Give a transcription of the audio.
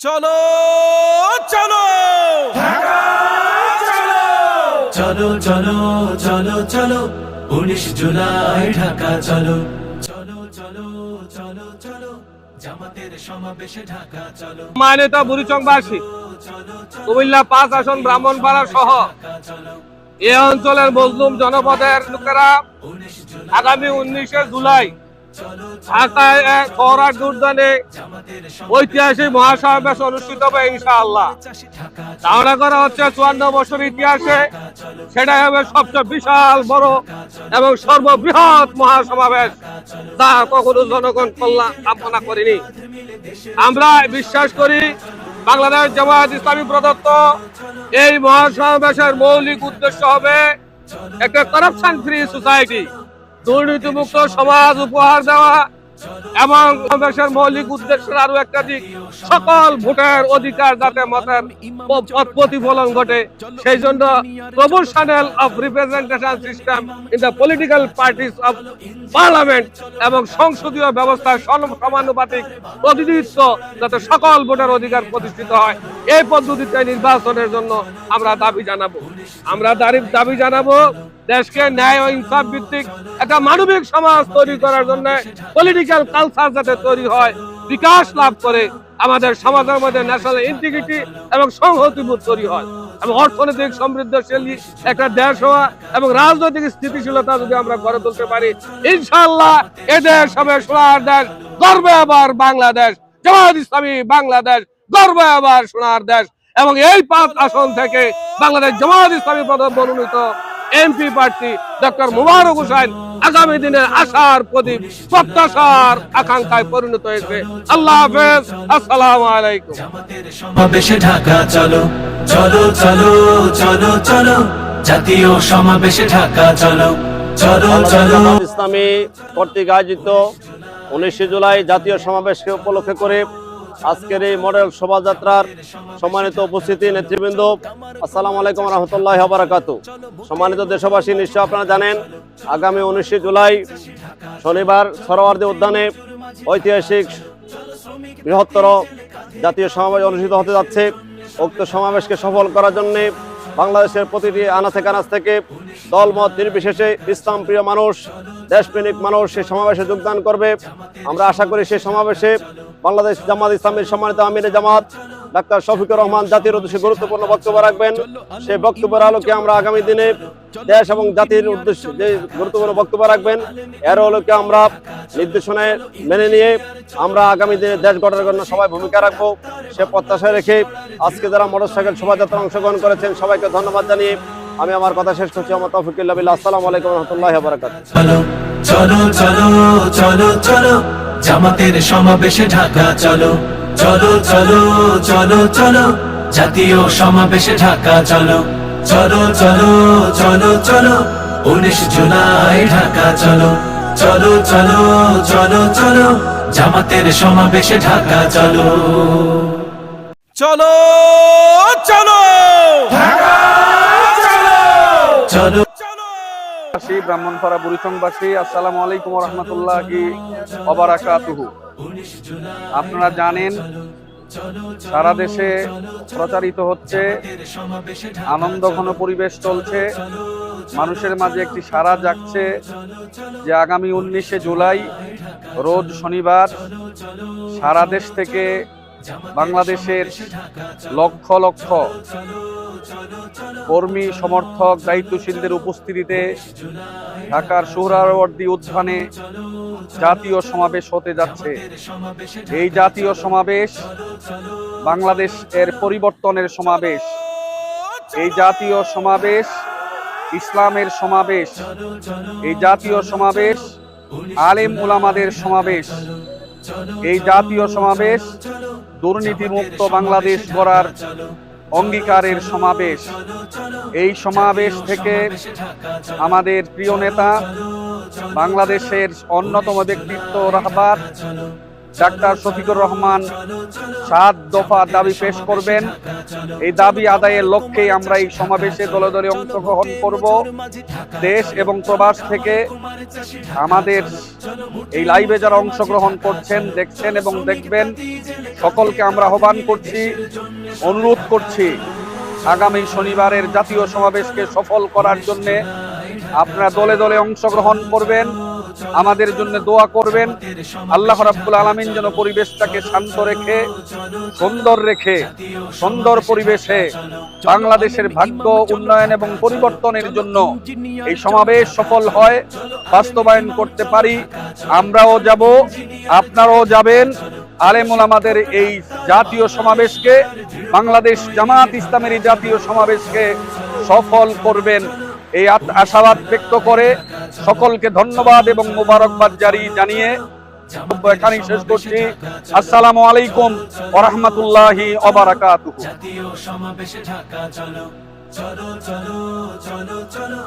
চলো চলো। চলো। চলো চলো চলো উনিশ জুলাই ঢাকা চলো। চলো চলো চলো চলো। জামাতের সমাবেশে ঢাকা চলো। বুড়িচংবাসী কুমিল্লা পাঁচ আসন ব্রাহ্মণপাড়া সহ এ অঞ্চলের মজলুম জনপদের লোকেরা আগামী উনিশে জুলাই এক খরার ঐতিহাসিক মহাসমাবেশ অনুষ্ঠিত হবে ইনশাআল্লাহ। হচ্ছে চুয়ান্ন বছর ইতিহাসে হবে সবচেয়ে বিশাল, বড় এবং সর্ববৃহৎ মহাসমাবেশ যা কখনো জনগণ কল্যাণ আমরা বিশ্বাস করি বাংলাদেশ জামায়াত ইসলামী প্রদত্ত এই মহাসমাবেশের মৌলিক উদ্দেশ্য হবে একটা করাপশন ফ্রি সোসাইটি দুর্নীতিমুক্ত সমাজ উপহার দেওয়া এবং সমাবেশের মৌলিক উদ্দেশ্যের আরও একটা দিক, সকল ভোটের অধিকার যাতে মতের প্রতিফলন ঘটে, সেই জন্য proportional of representation system in the political parties of parliament এবং সংসদীয় ব্যবস্থার সম- সমানুপাতিক প্রতিনিধিত্ব যাতে সকল ভোটের অধিকার প্রতিষ্ঠিত হয়, এই পদ্ধতিতে নির্বাচনের জন্য আমরা দাবি জানাব। আমরা দাবি জানাব দেশকে ন্যায় ও ইনসাফ ভিত্তিক একটা মানবিক সমাজ তৈরি করার জন্য পলিটিক্যাল কালচার যাতে তৈরি হয়, বিকাশ লাভ করে আমাদের সমাজের মধ্যে ন্যাশনাল ইন্টিগ্রিটি এবং সংহতিবোধ তৈরি হয়। এবং অর্থনৈতিক সমৃদ্ধশীল একটা দেশ হওয়া এবং রাজনৈতিক স্থিতিশীলতা যদি আমরা গড়ে তুলতে পারি, ইনশাআল্লাহ এ দেশ হবে সোনার দেশ, গর্বে আবার বাংলাদেশ। জামাত ইসলামী বাংলাদেশ, গর্বে আবার সোনার দেশ। এবং এই পাঁচ আসন থেকে বাংলাদেশ জামাত ইসলামী প্রধান মনোনীত এমপি প্রার্থী ডক্টর মুবারক হোসেন আগামী দিনে আশার প্রদীপ প্রত্যাশার আকাঙ্ক্ষায় পরিণত হয়েছে। আল্লাহ হাফেজ। আসসালামু আলাইকুম। সমাবেশে ঢাকা চলো চলো চলো চলো চলো। জাতীয় সমাবেশে ঢাকা চলো চলো চলো। ইসলামী কর্তৃক আয়োজিত উনিশে জুলাই জাতীয় সমাবেশকে উপলক্ষে করে আজকের এই মডেল শোভাযাত্রার সম্মানিত উপস্থিতি, নেতৃবৃন্দ, আসসালামু আলাইকুম রহমতুল্লাহ বারাকাতু। সম্মানিত দেশবাসী নিশ্চয় আপনারা জানেন, আগামী উনিশে জুলাই শনিবার সরোয়ার্দী উদ্যানে ঐতিহাসিক বৃহত্তর জাতীয় সমাবেশ অনুষ্ঠিত হতে যাচ্ছে। উক্ত সমাবেশকে সফল করার জন্য বাংলাদেশের প্রতিটি আনাচে কানাচ থেকে দলমত নির্বিশেষে ইসলাম প্রিয় মানুষ, দেশপ্রেমিক মানুষ সেই সমাবেশে যোগদান করবে। আমরা আশা করি সেই সমাবেশে বাংলাদেশ জামাত ইসলামের সম্মানিত আমিনে জামাত ডাক্তার শফিকুর রহমান জাতির উদ্দেশ্যে গুরুত্বপূর্ণ বক্তব্য রাখবেন। সেই বক্তব্যের আলোকে আমরা আগামী দিনে দেশ এবং জাতির উদ্দেশ্যে যে গুরুত্বপূর্ণ বক্তব্য রাখবেন, এর আলোকে আমরা নির্দেশনায় মেনে নিয়ে আমরা আগামী দিনে দেশ গঠনের জন্য সবাই ভূমিকা রাখব। সে প্রত্যাশা রেখে আজকে যারা মোটরসাইকেল শোভাযাত্রা অংশগ্রহণ করেছেন, সবাইকে ধন্যবাদ জানিয়ে আমি আমার কথা শেষ করছি। আমার তৌফিকুল্লাহ আসসালামু আলাইকুম রহমতুল্লাহ বারাকাত চলো চলো চলো চলো, জামাতের সমাবেশে ঢাকা, চলো। চলো চলো চলো চলো জাতীয় সমাবেশে ঢাকা চলো চলো চলো চলো চলো উনিশ জুলাই ঢাকা চলো চলো চলো চলো চলো জামাতের সমাবেশে ঢাকা চলো চলো চলো চলো ব্রাহ্মণপাড়া বুড়িচংবাসী আসসালামু আলাইকুম রহমতুল্লাহি অবারাকাতুহু আপনারা জানেন সারা দেশে প্রচারিত হচ্ছে আনন্দ ঘন পরিবেশ চলছে। মানুষের মাঝে একটি সারা যাচ্ছে যে আগামী উনিশে জুলাই রোজ শনিবার সারা দেশ থেকে বাংলাদেশের লক্ষ লক্ষ কর্মী, সমর্থক, দায়িত্বশীলদের উপস্থিতিতে ঢাকার সোহরাওয়ার্দী উদ্যানে জাতীয় সমাবেশ হতে যাচ্ছে। এই জাতীয় সমাবেশ বাংলাদেশ এর পরিবর্তনের সমাবেশ। এই জাতীয় সমাবেশ ইসলামের সমাবেশ। এই জাতীয় সমাবেশ আলেম উলামাদের সমাবেশ। এই জাতীয় সমাবেশ দুর্নীতিমুক্ত বাংলাদেশ গড়ার অঙ্গীকারের সমাবেশ। এই সমাবেশ থেকে আমাদের প্রিয় নেতা বাংলাদেশের অন্যতম ব্যক্তিত্ব রাহবার ডাক্তার শফিকুর রহমান সাত দফা দাবি পেশ করবেন। এই দাবি আদায়ের লক্ষ্যে আমরা এই সমাবেশে দলে দলে অংশগ্রহণ করব। দেশ এবং প্রবাস থেকে আমাদের এই লাইভে যারা অংশগ্রহণ করছেন, দেখছেন এবং দেখবেন, সকলকে আমরা আহ্বান করছি, অনুরোধ করছি। আগামী শনিবারের জাতীয় সমাবেশকে সফল করার জন্যে আপনারা দলে দলে অংশগ্রহণ করবেন, আমাদের জন্য দোয়া করবেন। আল্লাহ রাব্বুল আলামিন যেন পরিবেশটাকে শান্ত রেখে, সুন্দর রেখে, সুন্দর পরিবেশে বাংলাদেশের ভাগ্য উন্নয়ন এবং পরিবর্তনের জন্য এই সমাবেশ সফল হয়, বাস্তবায়ন করতে পারি। আমরাও যাব, আপনারাও যাবেন। আলেমুল আমাদের এই জাতীয় সমাবেশকে, বাংলাদেশ জামাত ইসলামের এই জাতীয় সমাবেশকে সফল করবেন এই আশাবাদ ব্যক্ত করে সকলকে ধন্যবাদ এবং মোবারকবাদ জারি জানিয়ে এখানেই শেষ করছি। আসসালামু আলাইকুম অবরাকাতুহু জাতীয় সমাবেশে ঢাকা, চলো চলো চলো চলো চলো